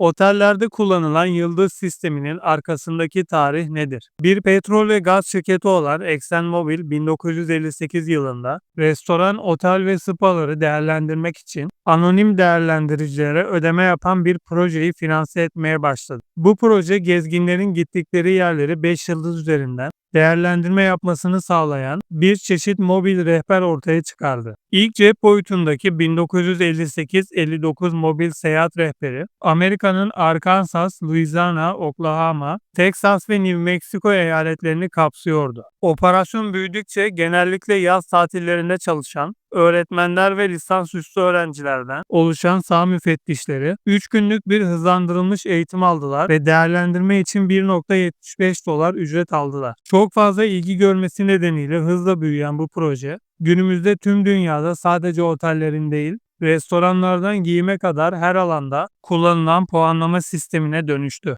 Otellerde kullanılan yıldız sisteminin arkasındaki tarih nedir? Bir petrol ve gaz şirketi olan ExxonMobil 1958 yılında restoran, otel ve spaları değerlendirmek için anonim değerlendiricilere ödeme yapan bir projeyi finanse etmeye başladı. Bu proje gezginlerin gittikleri yerleri 5 yıldız üzerinden değerlendirme yapmasını sağlayan bir çeşit mobil rehber ortaya çıkardı. İlk cep boyutundaki 1958-59 mobil seyahat rehberi, Amerika'nın Arkansas, Louisiana, Oklahoma, Texas ve New Mexico eyaletlerini kapsıyordu. Operasyon büyüdükçe genellikle yaz tatillerinde çalışan öğretmenler ve lisansüstü öğrencilerden oluşan saha müfettişleri 3 günlük bir hızlandırılmış eğitim aldılar ve değerlendirme için 1.75 dolar ücret aldılar. Çok fazla ilgi görmesi nedeniyle hızla büyüyen bu proje günümüzde tüm dünyada sadece otellerin değil, restoranlardan giyime kadar her alanda kullanılan puanlama sistemine dönüştü.